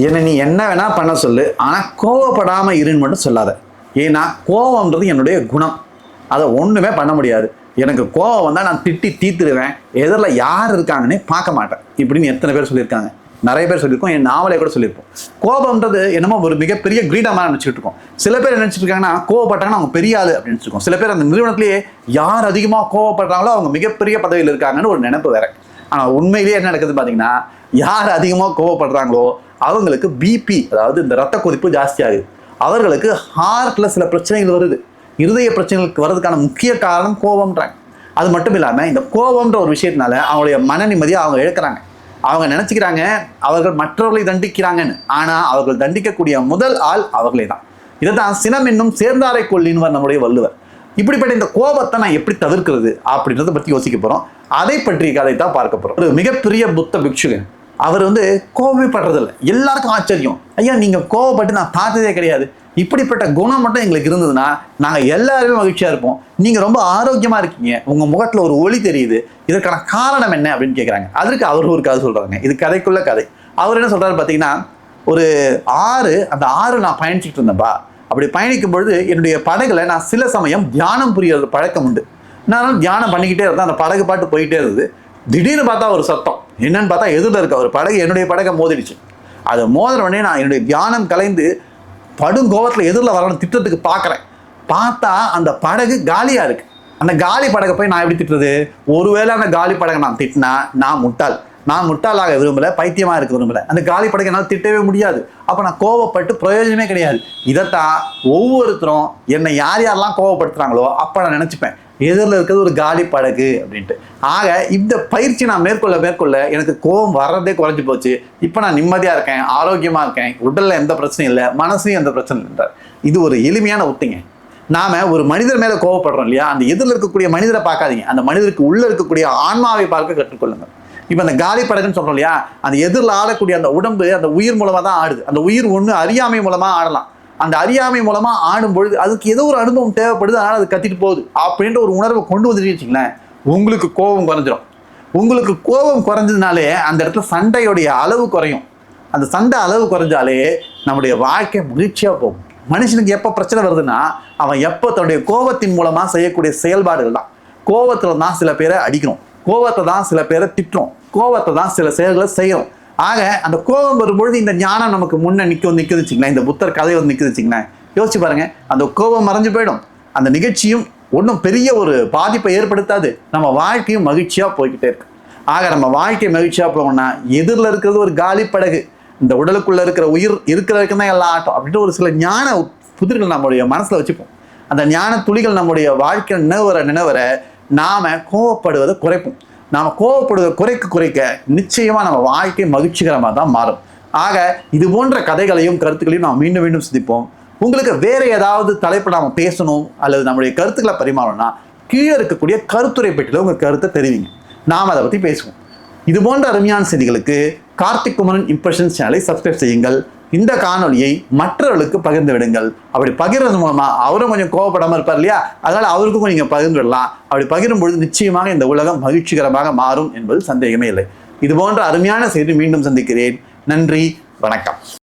என்னை நீ என்ன வேணா பண்ண சொல்லு ஆனால் கோவப்படாமல் இருன்னு மட்டும் சொல்லாத. ஏன்னா கோவம்ன்றது என்னுடைய குணம். அதை ஒன்றுமே பண்ண முடியாது. எனக்கு கோவம் வந்தால் நான் திட்டி தீத்துருவேன். எதிரில் யார் இருக்காங்கன்னே பார்க்க மாட்டேன். இப்படின்னு எத்தனை பேர் சொல்லியிருக்காங்க. நிறைய பேர் சொல்லியிருக்கோம். என் நாவலே கூட சொல்லியிருப்போம். கோபம்ன்றது என்னமோ ஒரு மிகப்பெரிய கிரீடமாக நினச்சிட்டு இருக்கோம். சில பேர் என்ன நினச்சிட்டு இருக்காங்கன்னா கோவப்பட்டாங்கன்னா அவங்க பெரிய ஆள் அப்படின்னு நினச்சிருக்கோம். சில பேர் அந்த நிறுவனத்திலேயே யார் அதிகமாக கோவப்படுறாங்களோ அவங்க மிகப்பெரிய பதவியில் இருக்காங்கன்னு ஒரு நினைப்பு வேற. ஆனால் உண்மையிலேயே என்ன நடக்குது பார்த்தீங்கன்னா யார் அதிகமாக கோவப்படுறாங்களோ அவங்களுக்கு பிபி அதாவது இந்த ரத்த கொதிப்பு ஜாஸ்தியாகுது. அவர்களுக்கு ஹார்ட்ல சில பிரச்சனைகள் வருது. இருதய பிரச்சனைகளுக்கு வர்றதுக்கான முக்கிய காரணம் கோபம்ன்றாங்க அது மட்டும் இல்லாமல் இந்த கோபம்ன்ற ஒரு விஷயத்தினால அவங்களுடைய மன நிம்மதியை அவங்க இழக்கிறாங்க. அவங்க நினச்சிக்கிறாங்க அவர்கள் மற்றவர்களை தண்டிக்கிறாங்கன்னு. ஆனால் அவர்கள் தண்டிக்கக்கூடிய முதல் ஆள் அவர்களே தான். இதை தான் சினம் என்னும் சேர்ந்தாரை கொள்ளின்வர் நம்முடைய வள்ளுவர். இப்படிப்பட்ட இந்த கோபத்தை நான் எப்படி தவிர்க்கிறது அப்படின்றத பற்றி யோசிக்க போகிறோம் அதை பற்றிய கதை தான் பார்க்க போகிறோம் ஒரு மிகப்பெரிய புத்த பிக்ஷுகன் அவர் வந்து கோபமே படுறதில்லை எல்லாருக்கும் ஆச்சரியம். ஐயா நீங்கள் கோவப்பட்டு நான் பார்த்ததே கிடையாது. இப்படிப்பட்ட குணம் மட்டும் எங்களுக்கு இருந்ததுன்னா நாங்கள் எல்லாருமே மகிழ்ச்சியாக இருப்போம். நீங்கள் ரொம்ப ஆரோக்கியமாக இருக்கீங்க. உங்கள் முகத்தில் ஒரு ஒளி தெரியுது. இதற்கான காரணம் என்ன அப்படின்னு கேட்குறாங்க அதற்கு அவர் ஒரு கதை சொல்கிறாங்க இது கதைக்குள்ள கதை. அவர் என்ன சொல்கிறாரு பார்த்தீங்கன்னா ஒரு ஆறு அந்த ஆறு நான் பயணிச்சுட்டு இருந்தேன்ப்பா அப்படி பயணிக்கும் பொழுது என்னுடைய படகுல நான் சில சமயம் தியானம் புரியறது பழக்கம் உண்டு. நான் தியானம் பண்ணிக்கிட்டே இருந்தேன். அந்த படகு பாட்டு போயிட்டே இருந்தது. திடீர்னு பார்த்தா ஒரு சத்தம். என்னன்னு பார்த்தா எதிரில் இருக்க? ஒரு படகு என்னுடைய படகை மோதிடுச்சு. அது மோதின உடனே நான் என்னுடைய தியானம் கலைந்து படும் கோவத்தில் எதிரில் வரணும் திட்டத்துக்கு பார்க்குறேன் பார்த்தா அந்த படகு காலியாக இருக்குது அந்த காலி படகை போய் நான் எப்படி திட்டுறது? ஒருவேளை அந்த காலி படகை நான் திட்டினா நான் முட்டாள். நான் முட்டாளாக விரும்பல பைத்தியமாக இருக்க விரும்பல. அந்த காலி படைக்க என்னால் திட்டவே முடியாது. அப்போ நான் கோவப்பட்டு பிரயோஜனமே கிடையாது. இதைத்தான் ஒவ்வொருத்தரும் என்னை யார் யாரெல்லாம் கோவப்படுத்துகிறாங்களோ அப்போ நான் நினச்சிப்பேன். எதிரில் இருக்கிறது ஒரு காலி படகு அப்படின்ட்டு. ஆக இந்த பயிற்சி நான் மேற்கொள்ள மேற்கொள்ள எனக்கு கோபம் வர்றதே குறைஞ்சி போச்சு. இப்போ நான் நிம்மதியாக இருக்கேன் ஆரோக்கியமாக இருக்கேன். உடலில் எந்த பிரச்சனையும் இல்லை மனசுலையும் எந்த பிரச்சனையும் இல்லைன்றார் இது ஒரு எளிமையான உத்திங்க. நாம ஒரு மனிதர் மேலே கோவப்படுறோம் இல்லையா? அந்த எதிரில் இருக்கக்கூடிய மனிதரை பார்க்காதீங்க. அந்த மனிதருக்கு உள்ளே இருக்கக்கூடிய ஆன்மாவை பார்க்க கற்றுக்கொள்ளுங்கள். இப்போ அந்த காலி படகுன்னு சொல்கிறோம் இல்லையா? அந்த எதிரில் ஆடக்கூடிய அந்த உடம்பு அந்த உயிர் மூலமாக தான் ஆடுது. அந்த உயிர் ஒன்று அறியாமை மூலமாக ஆடலாம். அந்த அறியாமை மூலமாக ஆடும் பொழுது அதுக்கு ஏதோ ஒரு அனுபவம் தேவைப்படுது அதனால் அது கத்திட்டு போகுது அப்படின்ற ஒரு உணர்வை கொண்டு வந்துட்டு வச்சுங்களேன் உங்களுக்கு கோபம் குறைஞ்சிரும். உங்களுக்கு கோபம் குறைஞ்சதுனாலே அந்த இடத்துல சண்டையுடைய அளவு குறையும். அந்த சண்டை அளவு குறைஞ்சாலே நம்முடைய வாழ்க்கை மகிழ்ச்சியாக போகும். மனுஷனுக்கு எப்போ பிரச்சனை வருதுன்னா அவன் எப்போ தன்னுடைய கோபத்தின் மூலமாக செய்யக்கூடிய செயல்பாடுகள் தான். கோபத்தில் தான் சில பேரை அடிக்கணும். கோபத்தை தான் சில பேரை திட்டுறோம். கோபத்தை தான் சில செயல்களை செய்கிறோம் ஆக அந்த கோபம் வரும்பொழுது இந்த ஞானம் நமக்கு முன்னே நிற்க நிற்குது வச்சிங்களேன் இந்த புத்தர் கதை வந்து நிற்குது வச்சிங்களேன் யோசிச்சு பாருங்கள் அந்த கோபம் மறைஞ்சு போயிடும். அந்த நிகழ்ச்சியும் ஒன்றும் பெரிய ஒரு பாதிப்பை ஏற்படுத்தாது. நம்ம வாழ்க்கையும் மகிழ்ச்சியாக போய்கிட்டே இருக்கு. ஆக நம்ம வாழ்க்கை மகிழ்ச்சியாக போகணும்னா எதிரில் இருக்கிறது ஒரு காலி படகு. இந்த உடலுக்குள்ளே இருக்கிற உயிர் இருக்கிற வரைக்கும் தான் எல்லாம் ஆட்டம். அப்படின்ட்டு ஒரு சில ஞான புதிர்கள் நம்முடைய மனசில் வச்சுப்போம். அந்த ஞான துளிகள் நம்முடைய வாழ்க்கை நினைவர நினைவர நாம் கோவப்படுவதை குறைப்போம் நாம் கோவப்படுவதை குறைக்க குறைக்க நிச்சயமாக நம்ம வாழ்க்கை மகிழ்ச்சிகரமாக தான் மாறும். ஆக இது போன்ற கதைகளையும் கருத்துக்களையும் நாம் மீண்டும் மீண்டும் சிந்திப்போம். உங்களுக்கு வேறு ஏதாவது தலைப்பு நாம் பேசணும் அல்லது நம்முடைய கருத்துக்களை பரிமாறணும்னா கீழே இருக்கக்கூடிய கருத்துரை பெட்டியில் உங்கள் கருத்தை தெரிவிங்க. நாம் அதை பற்றி பேசுவோம். இது போன்ற அருமையான செய்திகளுக்கு கார்த்திக் குமரன் இம்ப்ரெஷன்ஸ் சேனலை சப்ஸ்கிரைப் செய்யுங்கள். இந்த காணொலியை மற்றவர்களுக்கு பகிர்ந்து விடுங்கள். அப்படி பகிர்றது மூலமா அவரும் கொஞ்சம் கோவப்படாமல் இருப்பார் இல்லையா? அதனால அவருக்கும் நீங்க பகிர்ந்து விடலாம். அப்படி பகிரும் பொழுது நிச்சயமாக இந்த உலகம் மகிழ்ச்சிகரமாக மாறும் என்பது சந்தேகமே இல்லை. இது போன்ற அருமையான செய்தி மீண்டும் சந்திக்கிறேன். நன்றி வணக்கம்.